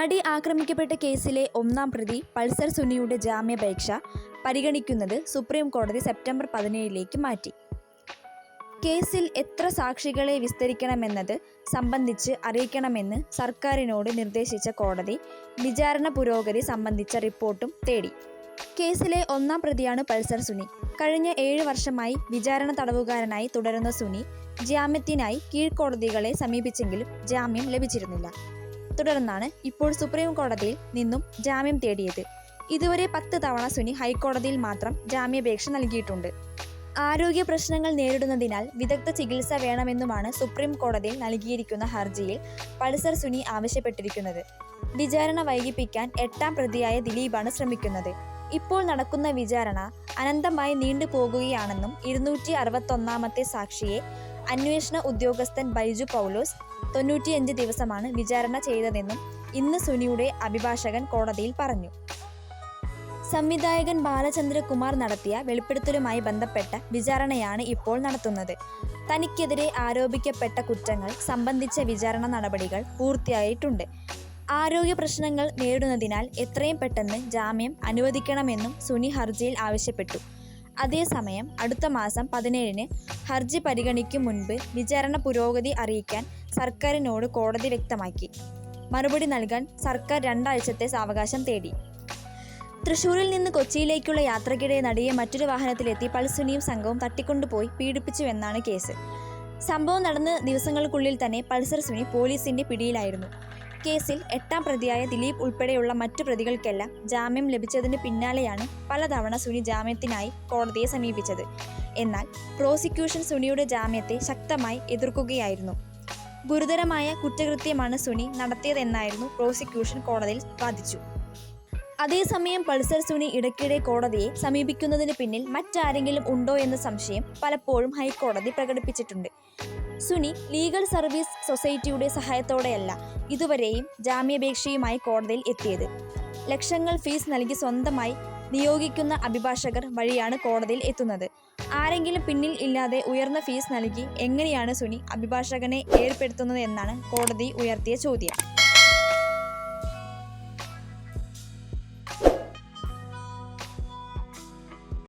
നടി ആക്രമിക്കപ്പെട്ട കേസിലെ ഒന്നാം പ്രതി പൾസർ സുനിയുടെ ജാമ്യാപേക്ഷ പരിഗണിക്കുന്നത് സുപ്രീം കോടതി സെപ്റ്റംബർ പതിനേഴിലേക്ക് മാറ്റി. കേസിൽ എത്ര സാക്ഷികളെ വിസ്തരിക്കണമെന്നത് സംബന്ധിച്ച് അറിയിക്കണമെന്ന് സർക്കാരിനോട് നിർദ്ദേശിച്ച കോടതി വിചാരണ പുരോഗതി സംബന്ധിച്ച റിപ്പോർട്ടും തേടി. കേസിലെ ഒന്നാം പ്രതിയാണ് പൾസർ സുനി. കഴിഞ്ഞ ഏഴ് വർഷമായി വിചാരണ തടവുകാരനായി തുടരുന്ന സുനി ജാമ്യത്തിനായി കീഴ്ക്കോടതികളെ സമീപിച്ചെങ്കിലും ജാമ്യം ലഭിച്ചിരുന്നില്ല. തുടർന്നാണ് ഇപ്പോൾ സുപ്രീം കോടതിയിൽ നിന്നും ജാമ്യം തേടിയത്. ഇതുവരെ പത്ത് തവണ സുനി ഹൈക്കോടതിയിൽ മാത്രം ജാമ്യാപേക്ഷ നൽകിയിട്ടുണ്ട്. ആരോഗ്യ പ്രശ്നങ്ങൾ നേരിടുന്നതിനാൽ വിദഗ്ധ ചികിത്സ വേണമെന്നുമാണ് സുപ്രീം കോടതിയിൽ നൽകിയിരിക്കുന്ന ഹർജിയിൽ പൾസർ സുനി ആവശ്യപ്പെട്ടിരിക്കുന്നത്. വിചാരണ വൈകിപ്പിക്കാൻ എട്ടാം പ്രതിയായ ദിലീപാണ് ശ്രമിക്കുന്നത്. ഇപ്പോൾ നടക്കുന്ന വിചാരണ അനന്തമായി നീണ്ടുപോകുകയാണെന്നും ഇരുന്നൂറ്റി അറുപത്തൊന്നാമത്തെ സാക്ഷിയെ അന്വേഷണ ഉദ്യോഗസ്ഥൻ ബൈജു പൗലോസ് തൊണ്ണൂറ്റിയഞ്ച് ദിവസമാണ് വിചാരണ ചെയ്തതെന്നും ഇന്ന് സുനിയുടെ അഭിഭാഷകൻ കോടതിയിൽ പറഞ്ഞു. സംവിധായകൻ ബാലചന്ദ്രകുമാർ നടത്തിയ വെളിപ്പെടുത്തലുമായി ബന്ധപ്പെട്ട വിചാരണയാണ് ഇപ്പോൾ നടത്തുന്നത്. തനിക്കെതിരെ ആരോപിക്കപ്പെട്ട കുറ്റങ്ങൾ സംബന്ധിച്ച വിചാരണ നടപടികൾ പൂർത്തിയായിട്ടുണ്ട്. ആരോഗ്യ പ്രശ്നങ്ങൾ നേരിടുന്നതിനാൽ എത്രയും പെട്ടെന്ന് ജാമ്യം അനുവദിക്കണമെന്നും സുനി ഹർജിയിൽ ആവശ്യപ്പെട്ടു. അതേസമയം അടുത്ത മാസം പതിനേഴിന് ഹർജി പരിഗണിക്കും മുൻപ് വിചാരണ പുരോഗതി അറിയിക്കാൻ സർക്കാരിനോട് കോടതി വ്യക്തമാക്കി. മറുപടി നൽകാൻ സർക്കാർ രണ്ടാഴ്ചത്തെ സാവകാശം തേടി. തൃശൂരിൽ നിന്ന് കൊച്ചിയിലേക്കുള്ള യാത്രക്കിടെ നടിയെ മറ്റൊരു വാഹനത്തിലെത്തി പൾസുനിയും സംഘവും തട്ടിക്കൊണ്ടുപോയി പീഡിപ്പിച്ചുവെന്നാണ് കേസ്. സംഭവം നടന്ന ദിവസങ്ങൾക്കുള്ളിൽ തന്നെ പൾസർ സുനി പോലീസിന്റെ പിടിയിലായിരുന്നു. കേസിൽ എട്ടാം പ്രതിയായ ദിലീപ് ഉൾപ്പെടെയുള്ള മറ്റു പ്രതികൾക്കെല്ലാം ജാമ്യം ലഭിച്ചതിന് പിന്നാലെയാണ് പലതവണ സുനി ജാമ്യത്തിനായി കോടതിയെ സമീപിച്ചത്. എന്നാൽ പ്രോസിക്യൂഷൻ സുനിയുടെ ജാമ്യത്തെ ശക്തമായി എതിർക്കുകയായിരുന്നു. ഗുരുതരമായ കുറ്റകൃത്യമാണ് സുനി നടത്തിയതെന്നായിരുന്നു പ്രോസിക്യൂഷൻ കോടതിയിൽ വാദിച്ചു. അതേസമയം പൾസർ സുനി ഇടയ്ക്കിടെ കോടതിയെ സമീപിക്കുന്നതിന് പിന്നിൽ മറ്റാരെങ്കിലും ഉണ്ടോ എന്ന സംശയം പലപ്പോഴും ഹൈക്കോടതി പ്രകടിപ്പിച്ചിട്ടുണ്ട്. സുനി ലീഗൽ സർവീസ് സൊസൈറ്റിയുടെ സഹായത്തോടെയല്ല ഇതുവരെയും ജാമ്യാപേക്ഷയുമായി കോടതിയിൽ എത്തിയത്. ലക്ഷങ്ങൾ ഫീസ് നൽകി സ്വന്തമായി നിയോഗിക്കുന്ന അഭിഭാഷകർ വഴിയാണ് കോടതിയിൽ എത്തുന്നത്. ആരെങ്കിലും പിന്നിൽ ഇല്ലാതെ ഉയർന്ന ഫീസ് നൽകി എങ്ങനെയാണ് സുനി അഭിഭാഷകനെ ഏർപ്പെടുത്തുന്നത് എന്നാണ് കോടതി ഉയർത്തിയ ചോദ്യം.